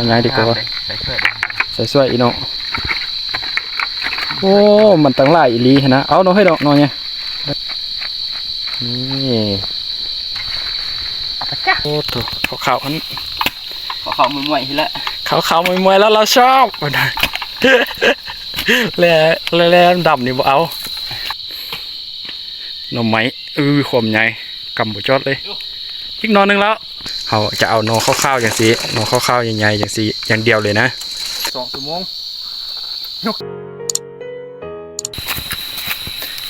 อันไหนดีกว่าใส่ช่วยใส่ช่วยอีเนาะโอ้ มันตั้งหลายอีหลีหั้นนะ เอาเนาะให้ดอกหน่อยเนี่ยนี่จ้ะโอ้โถขาวๆอันขอเข้ามือมวยทีละขาวๆมวยๆแล้วเราชอบแล่แล่ดำนี่บ่เอาหน่อไม้เออความใหญ่กำบ่จอดเลย อีกหนอนหนึงแล้ว เขาจะเอาหนอข้าวๆอย่างสีหนอข้าวๆใหญ่ๆอย่างสีอย่างเดียวเลยนะสองชั่วโมงยก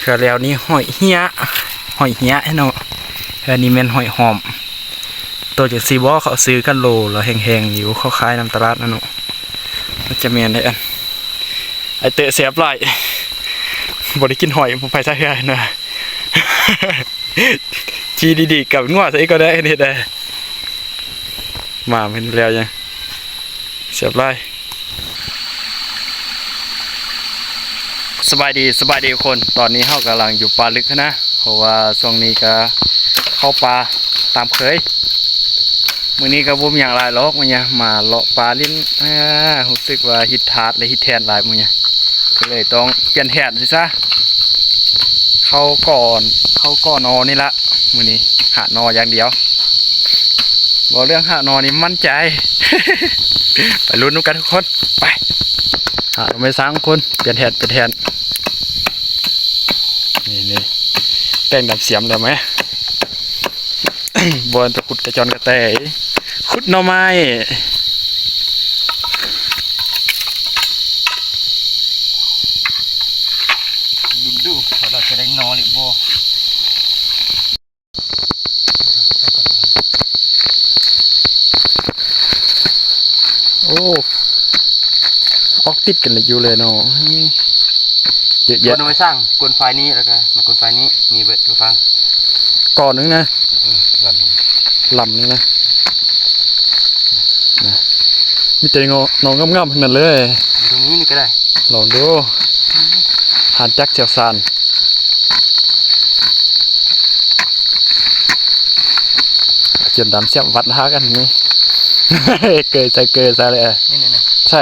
เคือแล้วนี่หอยเหี้ยหอยเหี้ยให้เนาะเคือนี่แม่นหอยหอม ตัวจากซีบอเขาซื้อกันโลแล้วแห้งๆอยู่เขาขายน้ำตลาดนั่นเนาะมันจะแม่นได้อันไอเตะเสียบไหลบริกินหอยผมไปซะเฮือนะจีดีๆกับงวดใส่ก็ได้นี่ได้ มาเป็นแล้วยังเสียบไรสบายดีสบายดีคน ตอนนี้เฮากำลังอยู่ปลาลึกนะเพราะว่าช่วงนี้ก็เข้าปลาตามเคยมื้อนี้ก็บ่มีหยังหลายหรอกมื้อนี้มาเลาะปลาลิ้นอ่ารู้สึกว่าฮิตทาดและฮิตแทนหลายมื้อนี้ก็เลยต้องเปลี่ยนแทนสิซะเข้าก่อนเข้าก่อนนอนี่ละมือนี้หานออย่างเดียว บอกเรื่องหานอนนี่มั่นใจ ไปลุ้นกันทุกคน ไปหาไม่สร้างคน เปลี่ยนแทนเปลี่ยนแทนนี่นี่แต่งดับเสียมเลยไหมบนตะขุดกระจรกระแตขุดหน่อไม้ดูดูเราจะได้นอนหรือบ่ โอ้ออกติดกันเลยอยู่เลยเนาะเยอะกแยะนเอาไปสร้างกลไฟนี้แล้วก็มากลไฟนี้มีเบิดทุกฟังก่อนนึงนะอืมหล่นลำนึงนะนะมีแต่งอนองงามๆทั้งนั้นเลยอยู่ตรงนี้นี่ก็ได้ลองดูหานจักเจียวซานเจียมดำเสียบวัดหากันนี่ เกยใจเกยใจเลยอะนี่นี่นี่ใช่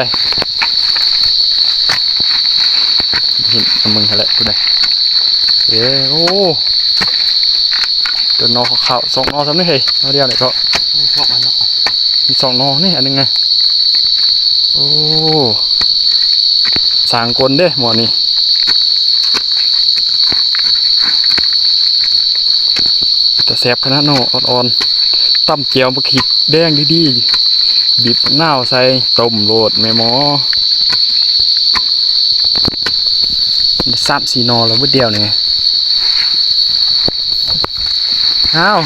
เห็นกับมึงแหละกูได้เอ้โอ้ตัวนอขาวๆสองนอสามนี่เฮ้ยนอเดียวเนี่ยก็นี่พวกมันเนาะมีสองนอนี่อันหนึงไงโอ้สางกลเด้หมอนี่แต่แสบขนาดเนออ่อนๆ ตั้มเจียวมาขีดแดงดีๆบีบมะนาวใส่ต้มโรดแม่หมอสามสี่นอแล้วเมื่อเดียวนี่อ้าว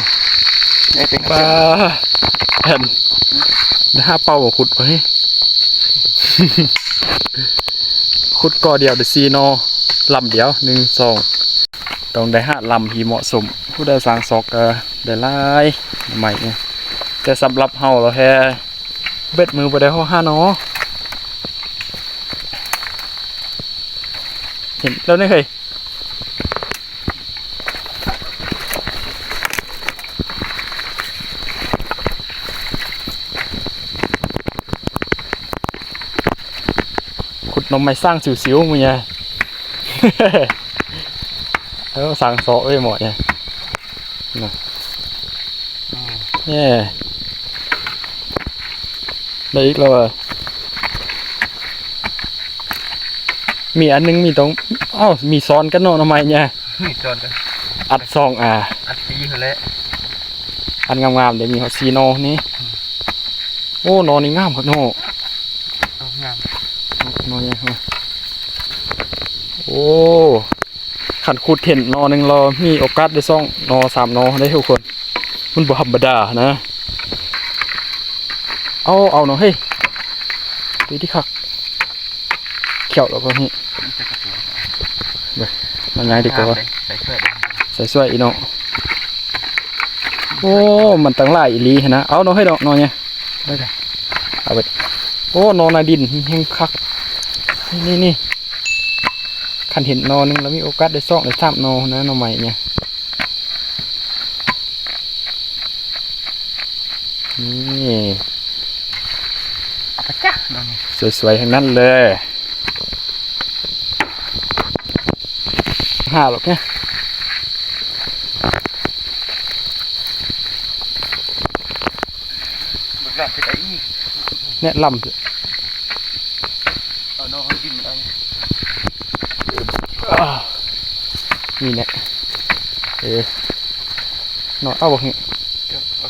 ได้เป็นปลาแผ่นห้าเป้าของขุดไว้ขุดก่อเดียวเดี๋ยวซีโนอลำเดียวหนึ่งสอง ต้องได้ห้าลำที่เหมาะสม ผู้ได้สร้างซอกก็ได้หลายใหม่เนี่ยแต่สำหรับเฮาเราแค่เบ็ดมือไปได้ห้าห้าเนาะเห็นแล้วนี่เคยขุดนมไม้สร้างสิวๆมึงไง แล้วสั่งโซะไว้หมดไงน่ะเนี่ยได้อีกแล้วอะมีอันนึงมีตรงอ้าวมีซ้อนกันเนาะทำไมเนี่ยนี่จนกันอัดซองอะอัดตีเขาแล้วอันงามๆเดี๋ยวมีเขาซีโนนี่โอ้นอนนี่งามครับโนเอางามนอนยังไงโอ้ ขันขุดเห็นนอหนึ่งเรามีโอกาสได้ซ่องนอสามนอได้ทุกคน มันบ่ธรรมดานะ เอาเอาหน่อยเฮ้ยดีที่คักเขียวแล้วก็นี่จะกระตุ้นมันง่ายดีกว่าใส่ช่วยใส่ช่วยอีเนาะโอ้ มันตั้งหลายอีหลีหั้นนะ เอาหน่อยให้ดอกหน่อยเนี่ยได้เลยเอาไปโอ้นอนนาดินแห้งคัก นี่นี่นี่ ขันเห็นนอหนึงแล้วมีโอกาสได้ซ่องได้สามนอนะนอใหม่เนี่ยนี่พระเจ้าน้องนี่สวยๆทั้งนั้นเลยห้าหรอกเนี่ยบึกหลับเป็นไอ้อีกเนี่ยลำ เอาน้องเขากินมันเอา อ้าว นี่เนี่ยเออเนาะเอาบ่หึเอาเอา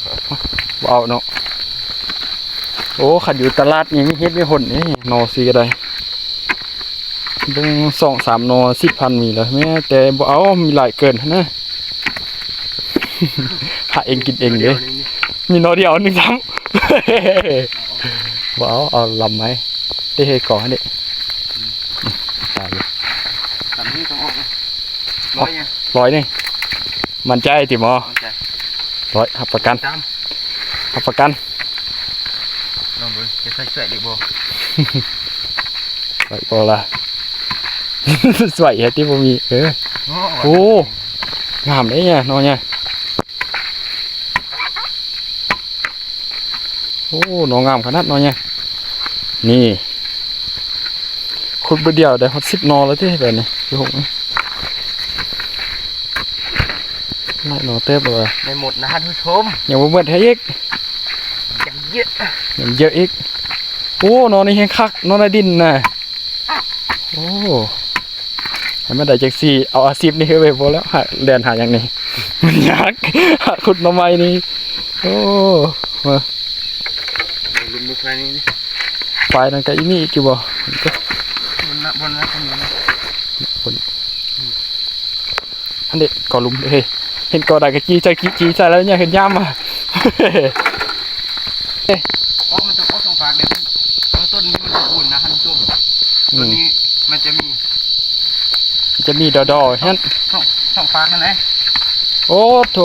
บ่เอาเนาะโอ้ขัดอยู่ตลาดนี่มีเฮ็ดมีหนนี่นอซีก็ได้เบิ่งสองสามนอสิบพันมีแล้วแม่แต่บ่เอามีหลายเกินนะหาเองกินเองเด้นี่นี่มีนอเดียวหนึงซ้ำบ่เอาเอาลำไหมได้เฮ็ดก่อนให้เด้ตายเลยทำนี่ต้องออกนะ ร้อยยังร้อยนี่มันใจติหมอเอาใจร้อยหับประกันตามหับประกันลองดูจะใส่เสื้อดีบ่ร้อยพอละสวยเฮ็ดที่บ่มีเออโอ้โอ้งามเด้เนี่ยนอนเนี่ยโอ้นองามขนาดนอนเนี่ยนี่ขุดเบดเดียวได้ฮอด10นอแล้วที่แบบนี้พี่หง ไล่นอเต็บเลยไม่หมดนะท่านผู้ชมยังบ่หมดให้อีกยังเยอะยังเยอะอีกโอ้นอนนี่แห้งคักนอนในดินน่ะโอ้ให้มันได้จักสี่เอาอาชีพนี่คือไปบ่แล้วหาเรียนหาอย่างนี้มันยากหาขุดหน่อไม้นี่โอ้มาลุมดูไฟนี่นี่ไฟนั่นก็อีมีอีกอยู่บ่บนนะบนนะตรงนี้นะอันเด็กก็ลุมเฮ้ย เห็นกอได้ก็จี้ใจจี้จี้ใจแล้วเนี่ยเห็นย่ามมาอ๋อมันต้องออกสองฝากเดี๋ยวเอาต้นนี้มันจะอุ่นนะท่านผู้ชมอืต้นมนี้มันจะมี จะมีดอดอๆฮั่นสองสองฝากนั่นแหละโอ้โถ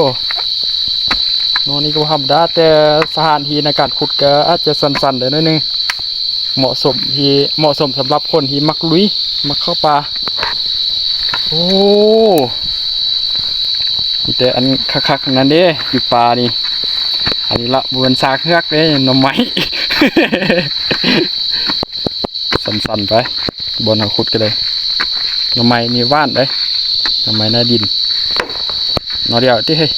นอนนี่ก็บ่ธรรมดาแต่สถานที่ในการขุดก็อาจจะสั้นๆเด้หน่อยหนึงเหมาะสมที่เหมาะสมสำหรับคนที่มักลุยมักเข้าป่าโอ้ มีแต่อันคักๆนั่นเด้อยู่ป่านี่อันนี้ละบวนซากเฮือกเด้หน่อไม้สั้นๆไปบนเอาขุดกันเลยหน่อไม้นี่ว่านเด้หน่อไม้หน้าดินนอเดียวที่เฮ้ย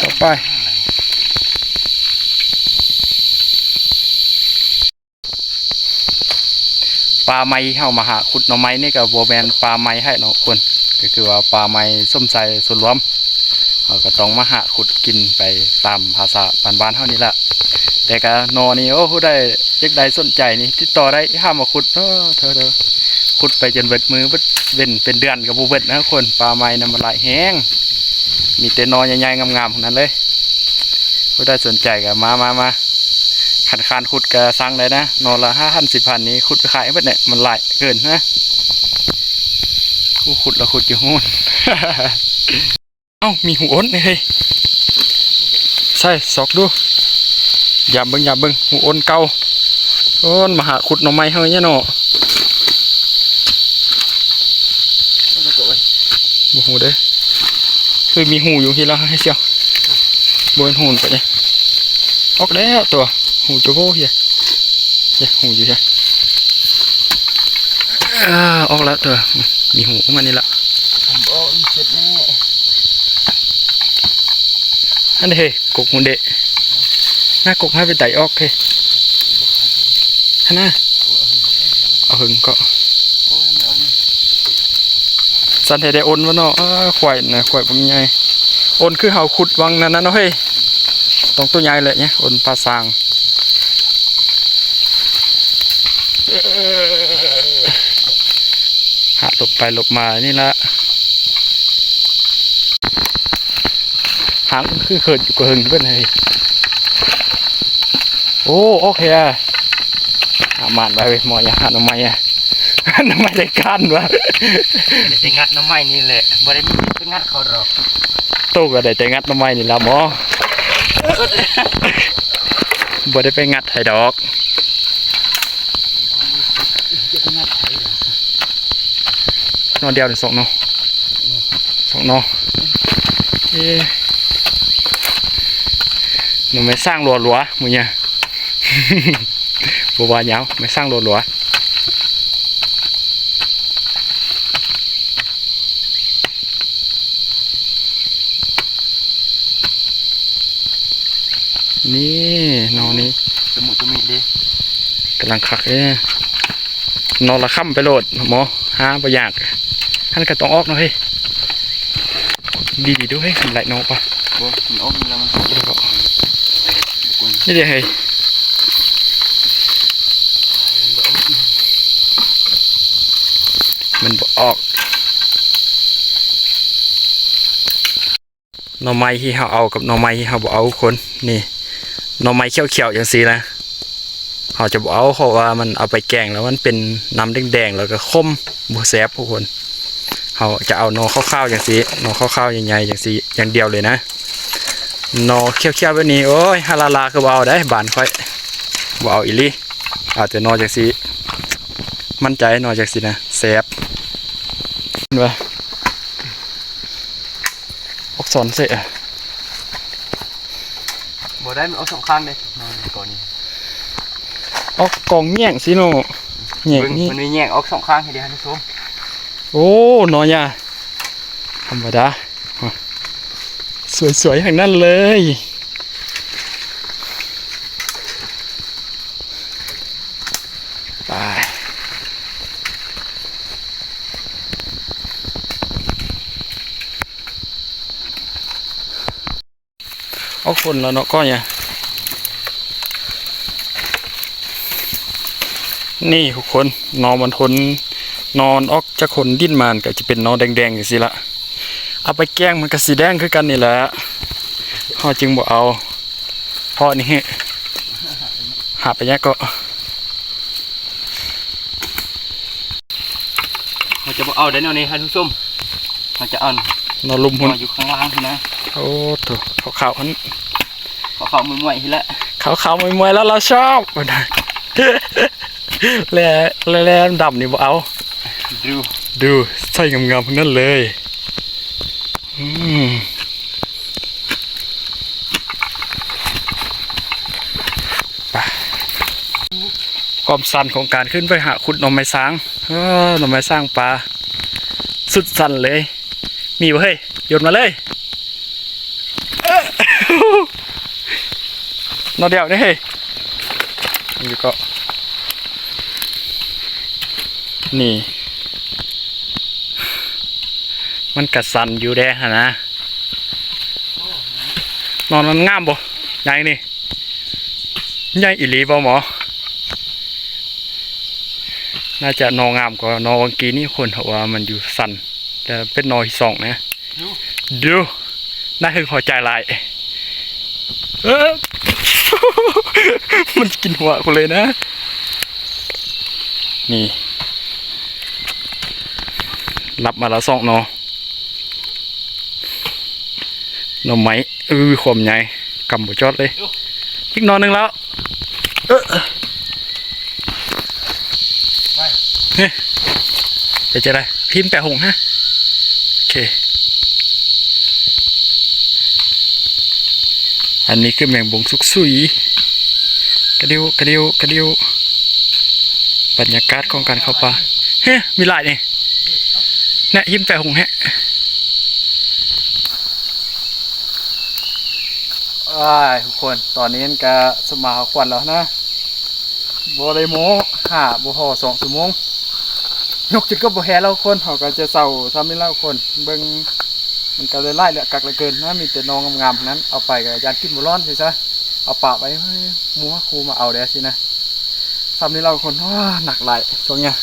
ต่อไปปลาไม้เข้ามาหาขุดหน่อไม้นี่กับโบแมนปลาไม้ให้เนาะคน ก็คือว่าปลาไม้ส้มใสส่วนรวมเราก็ต้องมาหาขุดกินไปตามภาษาบ้านๆเท่านี้แหละแต่ก็นอนี่โอ้ผู้ใดยักใดสนใจนี่ติดต่อได้ห้ามมาขุดเออเธอเธอขุดไปจนเบิดมือเบิดเว้นเป็นเดือนกับบูเบิดนะคนปลาไม้นำมาหลายแห้ง มีแต่นอใหญ่ๆงามๆทั้งนั้นเลย ผู้ใดสนใจก็มามามาขันคานขุดกระซังเลยนะนอนละห้าพันสิบพันนี้ขุดไปขายเพื่อนเนี่ยมันหลายเกินนะ กูขุดแล้วขุดอยู่หูนเอ้ามีหูอ้นเฮ้ยใช่สอกดูอย่าเบิ่งอย่าเบิ่งหูอ้นเก่าอ้นมาหาขุดหน่อไม้เฮ้ยเนี่ยเนาะเอาตะโกนบ่หูเด้อคือมีหูอยู่ที่ล้วให้เชียวบนหูนไปเนี่ยออกแล้วตัวหูจะโบเฮียเฮียหูอยู่เฮียอ่ออกแล้วตัว มีหูของมันนี่ละผมบอกอีเสร็จแน่อันนี้เฮ้ยกกมุนเดะหน้ากกให้ไปไต่ออกเฮ้ยฮันน่ะเอาหึงก็โอ้ยมันเอานี่สันเทได้โอนวะเนาะอ้าข่อยนะข่อยบ่มีไงโอนคือเฮาขุดวังนั่นนะเนาะเฮ้ยต้องตัวใหญ่เลยเนี่ยโอนปลาสางเอ่อ หาหลบไปหลบมานี่ละหางคือเขินอยู่กับหึงเพื่อนเฮ้ยโอ้โอเคอะหามานไปเว้ยหมอยาหาหน่อไม้อะหน่อไม้ได้การวะเดี๋ยวจะงัดน้ำไม้นี่แหละบ่ได้มีไปงัดเขาหรอกโตก็ได้แต่งัดหน้ำไม้นี่ละหมอบ่ได้ไปงัดให้ดอก จะไปงัดไผเหรอน อนเดียวหรือสองเนอสองเนอเอ๊ะหนูไม่สร้างรัวรัวๆมึงเนี่ยบัวเหยาวไม่สร้างรัวรัวๆนี่นอนนี้สมุตุมิเด้กำลังคักเอ้ยนอนละค่ำไปโหลดหมอหาประหยัด ท่านก็ต้องออกเนาะเฮ้ยดีดีๆด้วยมันไหลนอกปะบ่มันออกแล้วมันเดี๋ยวก่อนนี่เดี๋ยวเฮ้ยมันบ่ออกหน่อไม้ที่เขาเอากับหน่อไม้ที่เขาบ่เอาคนนี่หน่อไม้เขียวๆอย่างสีนะเขาจะบอกเอาเพราะว่ามันเอาไปแกงแล้วมันเป็นน้ำแดงๆแล้วก็ข้มบูแซบทุกคน เขาจะเอานอข้าวๆอย่างสีนอข้าวๆใหญ่ๆอย่างสีอย่างเดียวเลยนะนอเคี้ยวๆแบบนี้โอ้ยฮาลาลาคือบ่เอาได้บานค่อยบ่เอาอีหลีเอาแต่นอจากสีมั่นใจนอจากสีนะแซบเห็นปะออกสอนเสะบ่ได้มันออกสองข้างเด้นอนก่อนนี่ออกกองแย่งสิโนแย่งเบิ่งนี่มันมีแยกออกสองข้างให้เดียวท่านผู้ชม โอ้นอยาธรรมดา สวยๆอย่างนั้นเลย ไปเอาคนแล้วเนาะก็เนี่ยนี่ทุกคนนอนมันทน นอนออกจากคนดิ้นมันก็จะเป็นนอนแดงๆอย่างสิละเอาไปแกล้งมันก็สีแดงคือกันนี่แหละเฮาจึงบ่เอาเพราะนี่หาไปแยกก็มันจะบ่เอาได้แนวนี้ท่านผู้ชมมันจะเอานอนลุมหัหุ่วนอยู่ข้างล่างนี่นะโอ้โถขาวๆอันขอเข้ามือมวยทีละขาวๆมวยๆแล้วเราชอบบ่ได้แล่แล่ดำนี่บ่เอา ดูดูใส่งามๆพวกนั้นเลยอืมความสั้นของการขึ้นไปหาขุดหน่อไม้สร้างเออหน่อไม้สร้างปลาสุดสั้นเลย มีบ่เฮ้ยโยนมาเลยนอเดียวนี่เฮ้ยนี่ก็นี่ มันกัดสันอยู่แด้ฮะนะนอนมันงามบ่ใหญ่นี่ใหญ่อีหลีบ่หมอ น่าจะนองามกว่านอวังกีนี่คนเพราะว่ามันอยู่สันจะเป็นนอที่สองนะดูน่าคือพอใจหลายเออมันกินหัวกูเลยนะ นี่รับมาแล้วสองหนอ หน่อไม้เออความใหญ่กำบุจอดเลยอีกหนอหนึ่งแล้วเออเฮ้ยเดี๋ยวจะได้พิมพ์แปะหงฮะโอเค อันนี้คือแมงบงสุกสุยกระดิวกระดิวกระดิวบรรยากาศของการเข้าป่าเฮ้ยมีหลายนี่เนี่ยยิ้มแต่หงแฮะ ว้ายทุกคนตอนนี้ก็สมาควันแล้วนะบอได้โมหาบพอสองชั่วโมงยกจุดก็บ่แฮแล้วคนเขาก็จะเศร้าทำนี่แล้วคนเบิ่งมันก็เลยไล่เหลือกักเลือเกินนะมีแต่นองงามๆนั้นเอาไปก็ยานกินบ่ร้อนใช่ซะเอาปะไว้เฮ้ยหมัวครูมาเอาเด้สินะทำนี่เราคนว้าหนักหลายช่วงเนี้ย